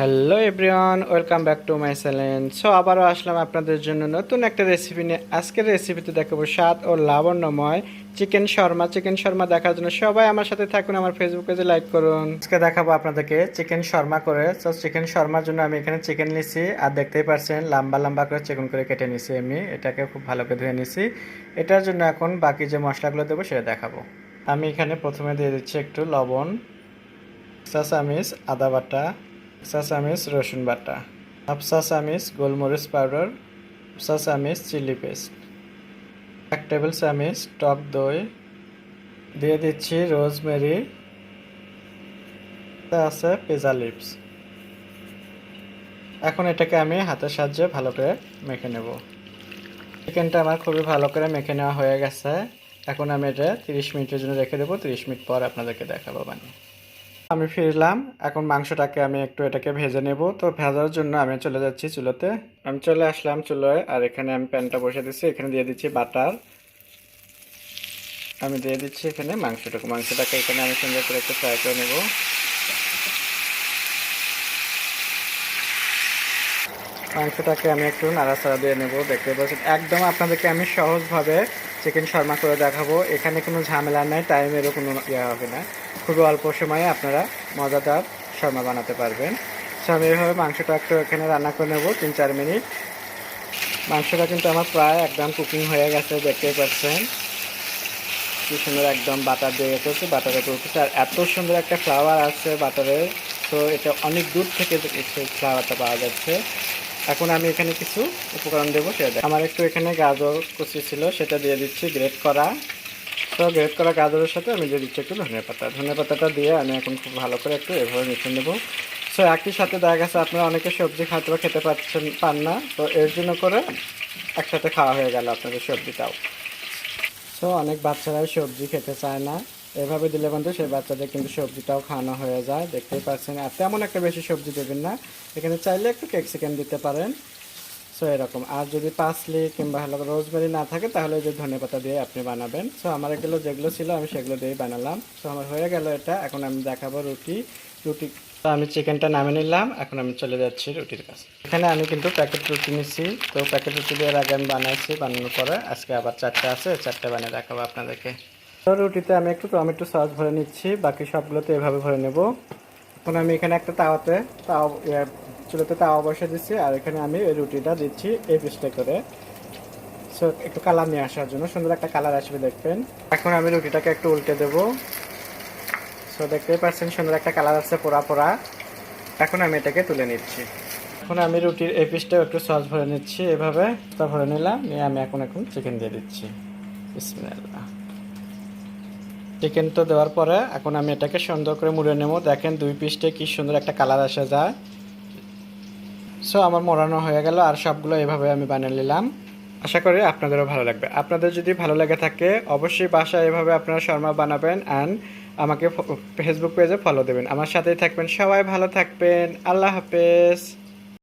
Hello everyone welcome back to my channel so আবারও আসলাম আপনাদের জন্য নতুন একটা রেসিপি নিয়ে। আজকের রেসিপিতে দেখাবো স্বাদ ও লাবণ্যময় চিকেন শর্মা। চিকেন শর্মা দেখার জন্য সবাই আমার সাথে থাকুন, আমার ফেসবুক পেজে লাইক করুন। আজকে দেখাবো আপনাদেরকে চিকেন শর্মা করে। তো চিকেন শর্মার জন্য আমি এখানে চিকেন নিছি। আর দেখতেই পাচ্ছেন লম্বা লম্বা করে চিকেন করে কেটে নিছি আমি। এটাকে খুব ভালো করে ধুয়ে নিছি। এটার জন্য এখন বাকি যে মশলাগুলো দেবো, সেটা দেখাবো। আমি এখানে প্রথমে দিয়ে দিচ্ছি একটু লবণ চা আদা বাটা চামিচ রসুন বাটা, হাফ চামিচ গোলমরিচ পাউডার চামিচ চিলি পেস্ট, এক টেবিল চামিচ টক দই, দিয়ে দিচ্ছি রোজমেরি আছে পেজা লিপস এখন এটাকে আমি হাতের সাহায্যে ভালো করে মেখে নেব। চিকেনটা আমার খুবই ভালো করে মেখে নেওয়া হয়ে গেছে। এখন আমি এটা তিরিশ মিনিটের জন্য রেখে দেবো। তিরিশ মিনিট পর আপনাদেরকে দেখাবো বানিয়ে। আমি ফিরলাম এখন মাংসটাকে আমি একটু এটাকে ভেজে নেব। তো ভেজার জন্য আমি চলে যাচ্ছি চুলোতে। আমি চলে আসলাম চুলোয়, আর এখানে আমি প্যানটা বসে দিচ্ছি। এখানে দিয়ে দিচ্ছি বাটার। আমি দিয়ে দিচ্ছি এখানে মাংসটাকে। মাংসটাকে এখানে আমি সুন্দর করে একটু ফ্রাই করে নেব। মাংসটাকে আমি একটু নাড়াচাড়া দিয়ে নেব, দেখতে পাচ্ছেন? একদম আপনাদেরকে আমি সহজভাবে চিকেন শর্মা করে দেখাবো। এখানে কোনো ঝামেলা নাই, টাইমেরও কোনো ইয়ে হবে না। খুবই অল্প সময়ে আপনারা মজাদার শর্মা বানাতে পারবেন। সো আমি এইভাবে মাংসটা একটু এখানে রান্না করে নেব, তিন চার মিনিট। মাংসটা কিন্তু আমার প্রায় একদম কুকিং হয়ে গেছে, দেখতেই পাচ্ছেন। কি সুন্দর একদম বাটার দিয়ে গেছে, বাটারে উঠেছে আর এত সুন্দর একটা ফ্লাওয়ার আছে বাটারের, তো এটা অনেক দূর থেকে ফ্লাওয়ারটা পাওয়া যাচ্ছে। এখন আমি এখানে কিছু উপকরণ দেবো, সেটা আমার একটু এখানে গাজর কুচি ছিল, সেটা দিয়ে দিচ্ছি গ্রেট করা। তো গ্রেট করা গাজরের সাথে আমি দিয়ে দিচ্ছি একটু ধনে পাতা। ধনে পাতাটা দিয়ে আমি এখন খুব ভালো করে একটু এভাবে মিশিয়ে নেব। সো একই সাথে দেখা গেছে, আপনারা অনেকে সবজি হয়তো বা খেতে পাচ্ছেন, পান না। তো এর জন্য করে একসাথে খাওয়া হয়ে গেল আপনাদের সবজিটাও। সো অনেক বাচ্চারাই সবজি খেতে চায় না। এভাবে দিলে কিন্তু সেই বাচ্চাদের কিন্তু সবজিটাও খাওয়ানো হয়ে যায়, দেখতেই পাচ্ছেন। আর তেমন একটা বেশি সবজি দেবেন না। এখানে চাইলে একটু ক্যাপসিকাম দিতে পারেন। সো এরকম। আর যদি পাসলি কিংবা হলো রোজমেরি না থাকে, তাহলে যে ধনে পাতা দিয়ে আপনি বানাবেন। সো আমার এগুলো যেগুলো ছিল, আমি সেগুলো দিয়েই বানালাম। সো আমার হয়ে গেল এটা। এখন আমি দেখাবো রুটি। রুটি তো আমি চিকেনটা নামে নিলাম। এখন আমি চলে যাচ্ছি রুটির কাছে। এখানে আমি কিন্তু প্যাকেট রুটি নিচ্ছি তো প্যাকেট রুটি দিয়ে আগে আমি বানাইছি বানানোর পরে। আজকে আবার চারটে আছে, চারটে বানিয়ে দেখাবো আপনাদেরকে। তো রুটিতে আমি একটু টমেটো সস ভরে নিচ্ছি, বাকি সবগুলোতে এভাবে ভরে নেব। এখন আমি এখানে একটা তাওয়াতে তাও চুলোতে তাওয়া বসে দিচ্ছি, আর এখানে আমি এই রুটিটা দিচ্ছি এই পিসটা করে। সো একটু কালার নিয়ে আসার জন্য, সুন্দর একটা কালার আসবে দেখবেন। এখন আমি রুটিটাকে একটু উল্টে দেবো। সো দেখতেই পাচ্ছেন, সুন্দর একটা কালার আছে পোড়া পোড়া। এখন আমি এটাকে তুলে নিচ্ছি। এখন আমি রুটির এই পিসটাও একটু সস ভরে নিচ্ছি, এভাবে। তা ভরে নিলাম, নিয়ে আমি এখন এখন চিকেন দিয়ে দিচ্ছি। বিসমিল্লাহ। চিকেন তো দেওয়ার পরে এখন আমি এটাকে সুন্দর করে মুড়ে নেব। দেখেন দুই পিসটে কি সুন্দর একটা কালার আসে যায়। সো আমার মোড়ানো হয়ে গেল আর সবগুলো এভাবে আমি বানিয়ে নিলাম। আশা করি আপনাদেরও ভালো লাগবে। আপনাদের যদি ভালো লেগে থাকে, অবশ্যই বাসায় এভাবে আপনারা শর্মা বানাবেন অ্যান্ড আমাকে ফেসবুক পেজে ফলো দেবেন। আমার সাথেই থাকবেন। সবাই ভালো থাকবেন। আল্লাহ হাফেজ।